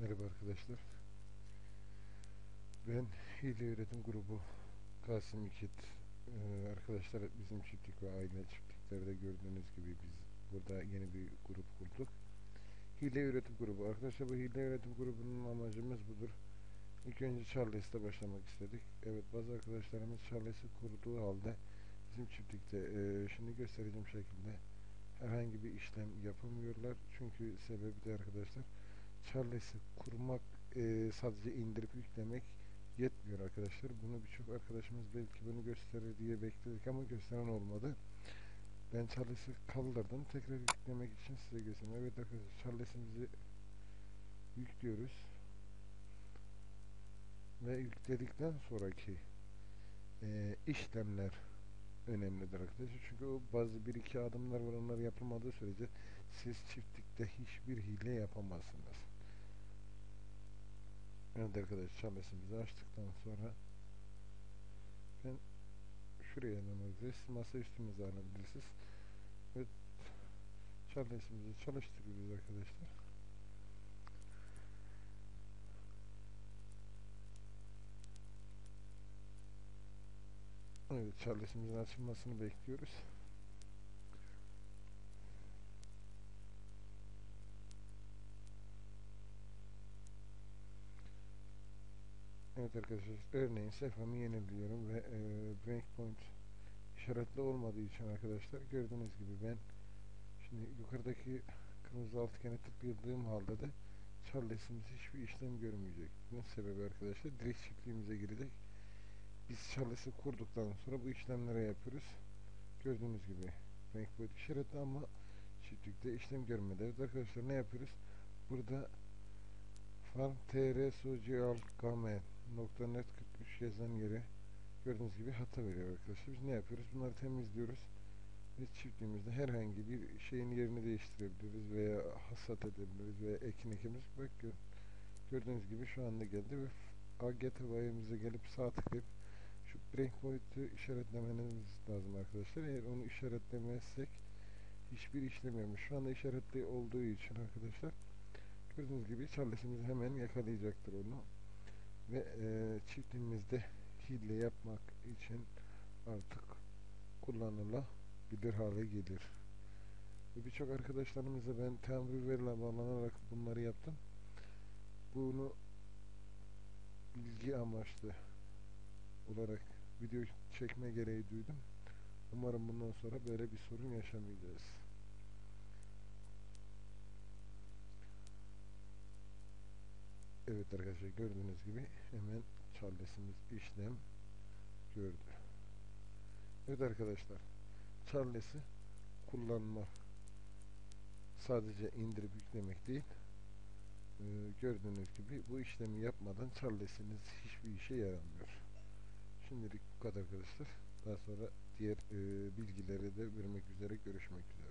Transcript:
Merhaba arkadaşlar. Ben Hile Üretim Grubu Kasım İkit. Ee, arkadaşlar bizim çiftlik ve aile çiftliklerde gördüğünüz gibi biz burada yeni bir grup kurduk. Hile Üretim Grubu. Arkadaşlar bu Hile Üretim Grubu'nun amacımız budur. İlk önce Charles'te başlamak istedik. Evet bazı arkadaşlarımız Charles'i kurduğu halde bizim çiftlikte e, şimdi göstereceğim şekilde herhangi bir işlem yapamıyorlar. Çünkü sebebi de arkadaşlar Charles'i kurmak e, sadece indirip yüklemek yetmiyor arkadaşlar. Bunu birçok arkadaşımız belki bunu gösterir diye bekledik ama gösteren olmadı. Ben Charles'i kaldırdım. Tekrar yüklemek için size göstereyim. Evet arkadaşlar Charles'imizi yüklüyoruz. Ve yükledikten sonraki e, işlemler önemlidir arkadaşlar. Çünkü o bazı bir iki adımlar var onlar yapılmadığı sürece siz çiftlikte hiçbir hile yapamazsınız. Evet arkadaşlar Charles'imizi açtıktan sonra ben şuraya alabiliriz. Masa üstümüze alabilirsiniz. Evet Charles'imizi çalıştırıyoruz arkadaşlar. Evet Charles'imizin açılmasını bekliyoruz. Evet arkadaşlar örneğin sayfamı yeniliyorum ve e, breakpoint işaretli olmadığı için arkadaşlar gördüğünüz gibi ben şimdi yukarıdaki kırmızı altıgene tıkladığım halde de Charles'imiz hiçbir işlem görmeyecek. Bunun sebebi arkadaşlar direkt çiftliğimize girecek. Biz Charles'i kurduktan sonra bu işlemleri yapıyoruz. Gördüğünüz gibi breakpoint işaretli ama çiftlikte işlem görmedi. Evet arkadaşlar ne yapıyoruz? Burada farm tr .net 43 yazan yere gördüğünüz gibi hata veriyor arkadaşlar. Biz ne yapıyoruz? Bunları temizliyoruz. Ve çiftliğimizde herhangi bir şeyin yerini değiştirebiliriz veya hasat edebiliriz veya ekin ekimiz. Bak gör, gördüğünüz gibi şu anda geldi ve AGT bayımıza gelip sağ tıklayıp şu breakpoint'u işaretlemeniz lazım arkadaşlar. Eğer onu işaretlemezsek hiçbir işlem. Şu anda işaretli olduğu için arkadaşlar gördüğünüz gibi Charles'imiz hemen yakalayacaktır onu ve e, çiftliğimizde hile yapmak için artık kullanılabilir hale gelir. Birçok arkadaşlarımıza ben Temriver'le bağlanarak bunları yaptım. Bunu bilgi amaçlı olarak video çekme gereği duydum. Umarım bundan sonra böyle bir sorun yaşamayacağız. Evet arkadaşlar gördüğünüz gibi hemen Charles'imiz işlem gördü. Evet arkadaşlar Charles'i kullanma sadece indirip yüklemek değil ee, gördüğünüz gibi bu işlemi yapmadan Charles'iniz hiçbir işe yaramıyor. Şimdilik bu kadar arkadaşlar. Daha sonra diğer e, bilgileri de vermek üzere görüşmek üzere.